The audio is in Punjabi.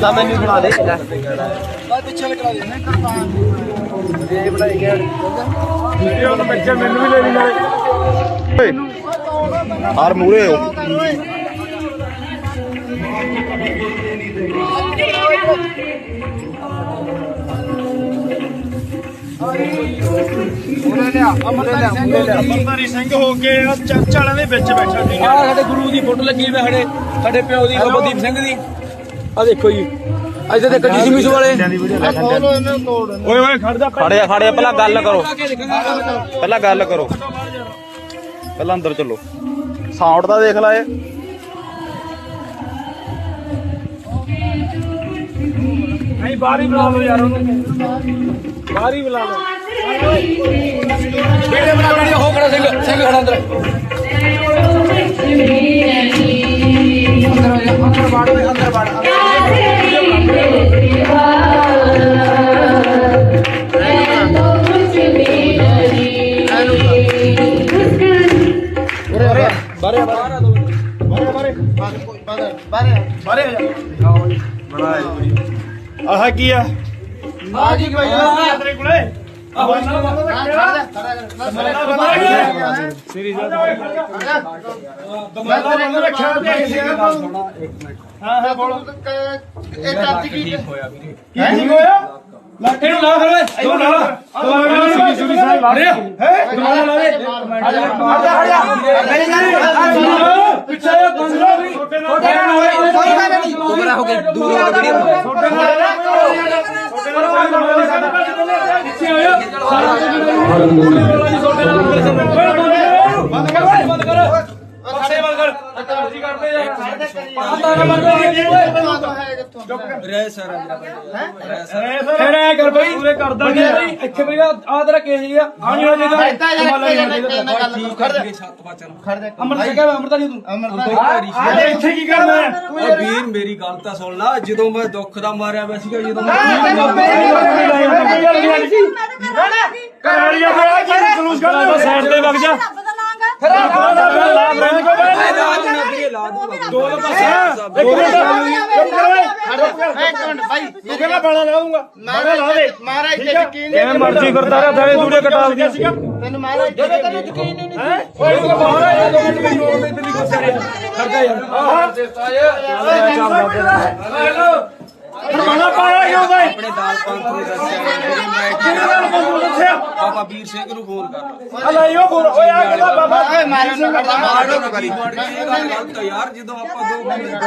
ਤਾਂ ਮੈਨੂੰ ਬਣਾ ਦੇ ਲੈ ਪਿੱਛੇ ਲਗਾ ਦੇ ਨਹੀਂ ਕਰਪਾਨ ਇਹ ਬਣਾਈ ਗਿਆ ਵੀਡੀਓ ਦਾ ਪਿਕਚਰ ਮੈਨੂੰ ਵੀ ਲੈ ਲਈ ਨਾਲੇ ਹਾਰ ਮੂਰੇ ਹੋ। ਲਿਆ ਅਮਰਦਾਰੀ ਸਿੰਘ ਹੋ ਗਈ ਅਮਰਦਾਰੀ ਸਿੰਘ ਹੋ ਕੇ ਆ ਚਰਚ ਵਾਲਿਆਂ ਦੇ ਵਿੱਚ ਬੈਠਾ ਸੀ। ਆ ਸਾਡੇ ਗੁਰੂ ਦੀ ਫੋਟੋ ਲੱਗੀ ਹੋਈ ਹੈ ਸਾਡੇ ਸਾਡੇ ਪਿਓ ਦੀ ਸਿੰਘ ਦੀ। ਆ ਦੇਖੋ ਜੀ ਇੱਥੇ ਤੇ ਕੱਟੀ ਸੀ ਮਿਸ ਵਾਲੇ। ਤੋੜੋ ਇਹਨੂੰ ਤੋੜ ਓਏ ਓਏ ਖੜ ਜਾ ਖੜੇ ਖੜੇ ਪਹਿਲਾਂ ਗੱਲ ਕਰੋ। ਪਹਿਲਾਂ ਗੱਲ ਕਰੋ। ਪਹਿਲਾਂ ਅੰਦਰ ਚੱਲੋ। ਸਾਊਂਡ ਦਾ ਦੇਖ ਲੈ ਨਹੀਂ ਬਾਹਰ ਹੀ ਬੁਲਾ ਲਓ ਯਾਰ ਉਹਨੂੰ ਬਾਹਰ ਹੀ ਬੁਲਾ ਲਓ ਕਿਹੜੇ ਬਣਾ ਬਣੀ ਹੋ ਖੜਾ ਸਿੰਘ ਸਿੰਘ ਖੜਾ ਅੰਦਰ ਅੰਦਰ ਵੜ ਓਏ ਅੰਦਰ ਵੜ ਬਾਰੇ ਬਾਰੇ ਆ ਦੋ ਬਾਹਰ ਆਹ ਕੀ ਆ ਆ ਜੀ ਭਾਈ ਤੇਰੇ ਕੋਲੇ ਆਹ ਮੈਂ ਤੇਰੇ ਕੋਲ ਰੱਖਿਆ ਹਾਂ ਹਾਂ ਬੋਲ ਇਹ ਚਾਚ ਕੀ ਕੀ ਠੀਕ ਹੋਇਆ ਲਾਠੀ ਨੂੰ ਲਾ ਓਏ ਦੋ ਲਾ ਦੋ ਸੁਣੀ ਸੁਣੀ ਸਾਹਿਬ ਲਾ ਰਿਹਾ ਹੈ ਦੁਬਾਰਾ ਲਾ ਦੇ ਹਟ ਜਾ ਹਟ हाँ, ਪਿੱਛੇ ਆ ਕੰਸਲਾ ਵੀ ਛੋਟੇ ਨਾਲ ਕੋਈ ਗੱਲ ਨਹੀਂ ਦੂਰਾ ਹੋ ਕੇ ਦੂਰ ਹੋ ਕੇ ਵੀਡੀਓ ਬੰਦ ਕਰ ਜੀ ਕਰਦੇ ਆ ਪਤਾ ਨਾ ਬੰਦ ਰਹਿ ਸਰ ਫਿਰ ਐ ਕਰ ਬਈ ਪੂਰੇ ਕਰ ਦਾਂਗੇ ਇੱਥੇ ਬਈ ਆ ਤੇਰਾ ਕੇਸ ਜੀ ਆ ਆ ਨਹੀਂ ਹੋ ਜਾਏਗਾ ਇੱਦਾਂ ਯਾਰ ਠੀਕ ਕਰ ਦੇ ਛੱਤ ਪਾ ਚੱਲ ਖੜ ਜਾ ਅਮਰ ਸਿੰਘ ਅਮਰਤਾ ਨਹੀਂ ਤੂੰ ਆ ਲੈ ਇੱਥੇ ਕੀ ਕਰਨਾ ਹੈ ਓਏ ਵੀਰ ਮੇਰੀ ਗੱਲ ਤਾਂ ਸੁਣ ਲਾ ਜਦੋਂ ਮੈਂ ਦੁੱਖ ਦਾ ਮਾਰਿਆ ਪਿਆ ਸੀਗਾ ਜਦੋਂ ਕਰਾੜੀਆਂ ਤੇ ਆ ਕੀ ਜਲੂਸ ਕਰਦਾ ਸਾਈਡ ਤੇ ਵਗ ਜਾ ਕੋ ਬਈ ਦੋ ਦੋ ਪਾਸੇ ਇੱਕ ਮਿੰਟ ਇੱਕ ਮਿੰਟ ਭਾਈ ਤੂੰ ਕਹਿੰਦਾ ਬਾਣਾ ਲਾ ਦੂੰਗਾ ਬਾਣਾ ਲਾ ਦੇ। ਮਾਰਾ ਇੱਥੇ ਠੀਕ ਹੈ ਯਕੀਨ ਜਿਵੇਂ ਮਰਜ਼ੀ ਕਰਦਾ ਰਿਹਾ ਥਾਲੇ ਦੂੜੇ ਕਟਾ ਦਿਆ ਸੀਗਾ ਤੈਨੂੰ ਮਾਰਾ ਇੱਥੇ ਤੈਨੂੰ ਯਕੀਨ ਨਹੀਂ ਹੈ? ਓਏ ਤੂੰ ਬਾਹਰ ਆ ਜਾ ਦੋ ਮਿੰਟ ਮੈਨੂੰ ਨਹੀਂ ਗੁੱਸੇ ਰਿਹਾ ਖੜਦਾ ਯਾਰ। ਹੈਲੋ ਬਾਣਾ ਪਾਇਆ ਕਿਉਂ ਬਈ ਆਪਣੇ ਦਾਲ ਪੰਥ ਨੂੰ ਦੱਸਿਆ। ਕਿਹਨੇ ਨਾਲ ਬੰਦੂ ਦੱਸਿਆ? ਬਾਬਾ ਵੀਰ ਸਿੰਘ ਨੂੰ ਫੋਨ ਕਰ ਹਲਾ ਇਹੋ ਬੋਲ ਓਏ ਆ ਕਿਹਦਾ ਬਾਬਾ। ਓਏ ਮਾਰੀ ਨਾ ਕਰਦਾ ਮਾਰੋ ਕਰੀ। ਇਹ ਗੱਲ ਗਲਤ ਯਾਰ ਜਦੋਂ ਆਪਾਂ ਦੋ ਬੰਦੇ